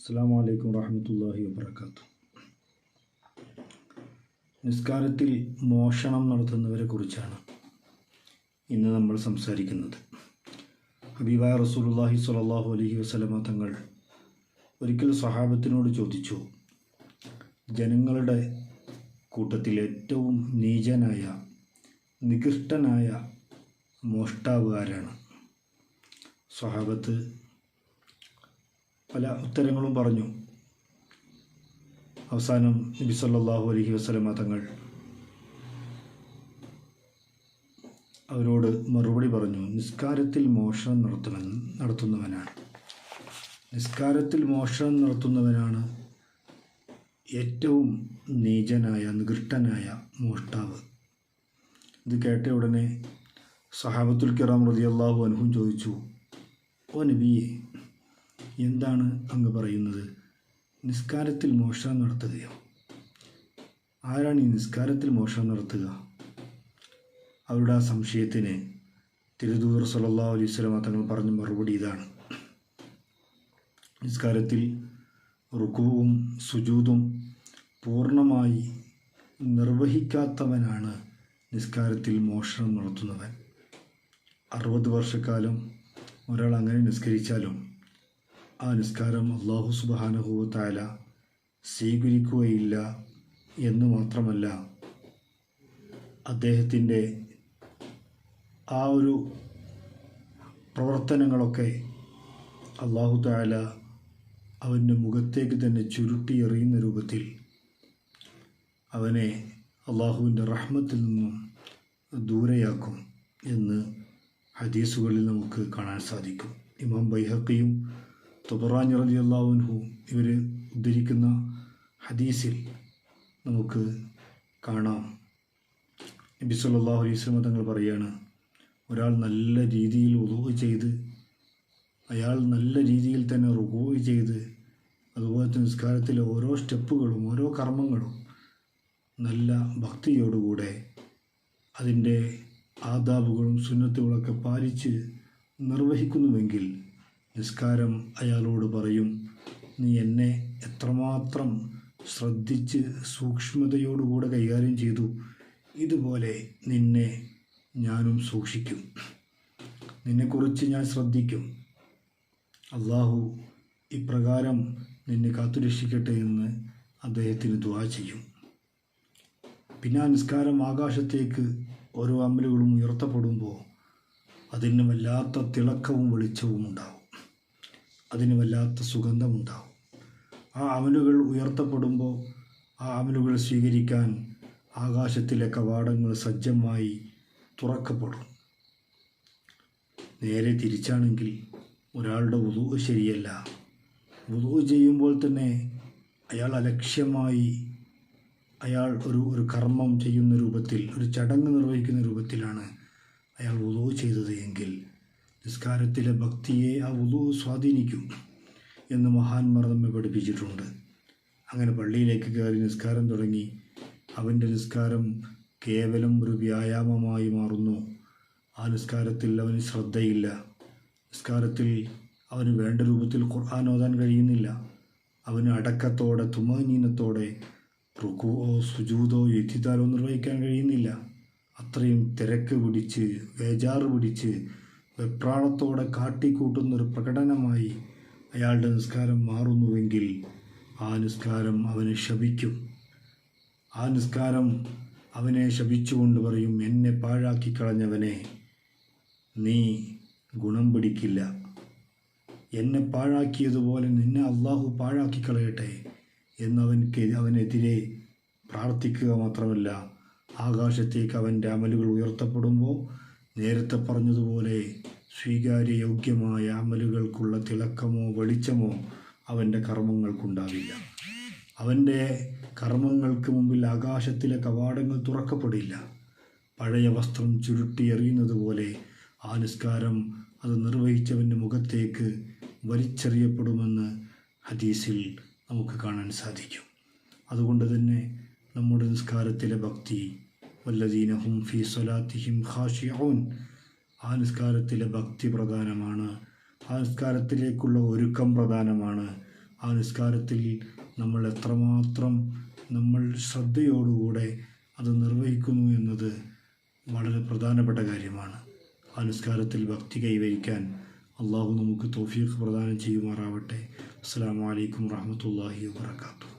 അസ്സാം വലൈക്കും വാഹമത്തല്ലാഹി വാബർക്കാത്തു നിസ്കാരത്തിൽ മോഷണം നടത്തുന്നവരെ കുറിച്ചാണ് ഇന്ന് നമ്മൾ സംസാരിക്കുന്നത്. ഹബീബായ റസൂലുള്ളാഹി സ്വല്ലല്ലാഹു അലഹി വസ്ലമ തങ്ങൾ ഒരിക്കൽ സഹാബത്തിനോട് ചോദിച്ചു ജനങ്ങളുടെ കൂട്ടത്തിൽ ഏറ്റവും നീചനായ നികൃഷ്ടനായ മോഷ്ടാവ് ആരാണ്? സ്വഹാബത്ത് പല ഉത്തരങ്ങളും പറഞ്ഞു. അവസാനം നബി സല്ലാഹു അലഹി വസല്ലമ തങ്ങൾ അവരോട് മറുപടി പറഞ്ഞു നിസ്കാരത്തിൽ മോഷണം നടത്തുമെന്ന് നടത്തുന്നവനാണ്. നിസ്കാരത്തിൽ മോഷണം നടത്തുന്നവനാണ് ഏറ്റവും നീചനായ നികൃഷ്ടനായ മോഷ്ടാവ്. ഇത് കേട്ട ഉടനെ സഹാബത്തുൽ കിറാം റളിയല്ലാഹു അനുഭവം ചോദിച്ചു ഓ നബിയെ എന്താണ് അങ്ങ് പറയുന്നത്? നിസ്കാരത്തിൽ മോഷണം നടത്തുകയോ? ആരാണ് ഈ നിസ്കാരത്തിൽ മോഷണം നടത്തുക? അവരുടെ ആ സംശയത്തിന് തിരുദൂർ സല്ലാ അലൈഹി സ്വലമ തങ്ങൾ പറഞ്ഞ മറുപടി ഇതാണ്. നിസ്കാരത്തിൽ റുക്കുവും സുജൂതും പൂർണമായി നിർവഹിക്കാത്തവനാണ് നിസ്കാരത്തിൽ മോഷണം നടത്തുന്നവൻ. അറുപത് വർഷക്കാലം ഒരാൾ അങ്ങനെ നിസ്കരിച്ചാലും ആ നിസ്കാരം അള്ളാഹു സുബാനഹുവത്തായ സ്വീകരിക്കുകയില്ല എന്ന് മാത്രമല്ല അദ്ദേഹത്തിന്റെ ആ ഒരു പ്രവർത്തനങ്ങളൊക്കെ അള്ളാഹു താല അവന്റെ മുഖത്തേക്ക് തന്നെ ചുരുട്ടി എറിയുന്ന രൂപത്തിൽ അവനെ അള്ളാഹുവിന്റെ റഹ്മത്തിൽ നിന്നും ദൂരെയാക്കും എന്ന് ഹദീസുകളിൽ നമുക്ക് കാണാൻ സാധിക്കും. ഇമാം ബൈഹക്കിയും തൊബറാൻ റലി അള്ളാഹുൻഹു ഇവർ ഉദ്ധരിക്കുന്ന ഹദീസിൽ നമുക്ക് കാണാം. നബി സല്ലല്ലാഹു അലൈഹി വസല്ലം തങ്ങൾ പറയുകയാണ് ഒരാൾ നല്ല രീതിയിൽ ഉദവ് ചെയ്ത് അയാൾ നല്ല രീതിയിൽ തന്നെ റുകോവ് ചെയ്ത് അതുപോലെ തന്നെ നിസ്കാരത്തിലെ ഓരോ സ്റ്റെപ്പുകളും ഓരോ കർമ്മങ്ങളും നല്ല ഭക്തിയോടുകൂടെ അതിന്റെ ആദാബുകളും സുന്നത്തുകളൊക്കെ പാലിച്ച് നിർവഹിക്കുന്നുവെങ്കിൽ നിസ്കാരം അയാളോട് പറയും നീ എന്നെ എത്രമാത്രം ശ്രദ്ധിച്ച് സൂക്ഷ്മതയോടുകൂടെ കൈകാര്യം ചെയ്തു ഇതുപോലെ നിന്നെ ഞാനും സൂക്ഷിക്കും. നിന്നെക്കുറിച്ച് ഞാൻ ശ്രദ്ധിക്കും. അള്ളാഹു ഇപ്രകാരം നിന്നെ കാത്തുരക്ഷിക്കട്ടെ എന്ന് അദ്ദേഹത്തിന് ദ്വാ ചെയ്യും. പിന്നെ ആ നിസ്കാരം ആകാശത്തേക്ക് ഓരോ അമ്പലുകളും ഉയർത്തപ്പെടുമ്പോൾ അതിന് വല്ലാത്ത തിളക്കവും വെളിച്ചവും ഉണ്ടാവും. അതിന് വല്ലാത്ത സുഗന്ധമുണ്ടാവും. ആ അമലുകൾ ഉയർത്തപ്പെടുമ്പോൾ ആ അമലുകൾ സ്വീകരിക്കാൻ ആകാശത്തിലെ കവാടങ്ങൾ സജ്ജമായി തുറക്കപ്പെടും. നേരെ തിരിച്ചാണെങ്കിൽ ഒരാളുടെ ഉതു ശരിയല്ല. ഉതു ചെയ്യുമ്പോൾ തന്നെ അയാൾ അലക്ഷ്യമായി അയാൾ ഒരു ഒരു കർമ്മം ചെയ്യുന്ന രൂപത്തിൽ ഒരു ചടങ്ങ് നിർവഹിക്കുന്ന രൂപത്തിലാണ് അയാൾ ഉതു ചെയ്തത് എങ്കിൽ നിസ്കാരത്തിലെ ഭക്തിയെ ആ ഉദു സ്വാധീനിക്കും എന്ന് മഹാന്മാർ നമ്മെ പഠിപ്പിച്ചിട്ടുണ്ട്. അങ്ങനെ പള്ളിയിലേക്ക് കയറി നിസ്കാരം തുടങ്ങി. അവന്റെ നിസ്കാരം കേവലം ഒരു വ്യായാമമായി മാറുന്നു. ആ നിസ്കാരത്തിൽ അവന് ശ്രദ്ധയില്ല. നിസ്കാരത്തിൽ അവന് വേണ്ട രൂപത്തിൽ ഖുർആൻ ഓതാൻ കഴിയുന്നില്ല. അവന് അടക്കത്തോടെ തുമാനീനത്തോടെ റുക്കുവോ സുജൂതോ എത്തിത്താലോ നിർവഹിക്കാൻ കഴിയുന്നില്ല. അത്രയും തിരക്ക് പിടിച്ച് വേജാറ് പിടിച്ച് വെപ്രാളത്തോടെ കാട്ടിക്കൂട്ടുന്നൊരു പ്രകടനമായി അയാളുടെ നിസ്കാരം മാറുന്നുവെങ്കിൽ ആ നിസ്കാരം അവനെ ശപിക്കും. ആ നിസ്കാരം അവനെ ശപിച്ചുകൊണ്ട് പറയും എന്നെ പാഴാക്കി കളഞ്ഞവനെ നീ ഗുണം പിടിക്കില്ല. എന്നെ പാഴാക്കിയതുപോലെ നിന്നെ അള്ളാഹു പാഴാക്കി കളയട്ടെ എന്നവൻക്ക് അവനെതിരെ പ്രാർത്ഥിക്കുക മാത്രമല്ല ആകാശത്തേക്ക് അവന്റെ അമലുകൾ ഉയർത്തപ്പെടുമ്പോൾ നേരത്തെ പറഞ്ഞതുപോലെ സ്വീകാര്യയോഗ്യമായ അമലുകൾക്കുള്ള തിളക്കമോ വെളിച്ചമോ അവന്റെ കർമ്മങ്ങൾക്കുണ്ടാവില്ല. അവന്റെ കർമ്മങ്ങൾക്ക് മുമ്പിൽ ആകാശത്തിലെ കവാടങ്ങൾ തുറക്കപ്പെടില്ല. പഴയ വസ്ത്രം ചുരുട്ടി എറിയുന്നത് പോലെ ആ നിസ്കാരം അത് നിർവഹിച്ചവന്റെ മുഖത്തേക്ക് വലിച്ചെറിയപ്പെടുമെന്ന് ഹദീസിൽ നമുക്ക് കാണാൻ സാധിക്കും. അതുകൊണ്ട് തന്നെ നമ്മുടെ നിസ്കാരത്തിലെ ഭക്തി വല്ലദീനഹും ഫി സ്വലാത്തിഹിം ഖാഷിഊൻ ആ നിസ്കാരത്തിലെ ഭക്തി പ്രധാനമാണ്. ആ നിസ്കാരത്തിലേക്കുള്ള ഒരുക്കം പ്രധാനമാണ്. ആ നിസ്കാരത്തിൽ നമ്മൾ എത്രമാത്രം നമ്മൾ ശ്രദ്ധയോടുകൂടെ അത് നിർവഹിക്കുന്നു എന്നത് വളരെ പ്രധാനപ്പെട്ട കാര്യമാണ്. ആ നിസ്കാരത്തിൽ ഭക്തി കൈവരിക്കാൻ അള്ളാഹു നമുക്ക് തോഫീഖ് പ്രദാനം ചെയ്യുമാറാവട്ടെ. അസ്സാം വലൈക്കും വാഹമത്തല്ലാഹി വാത്തു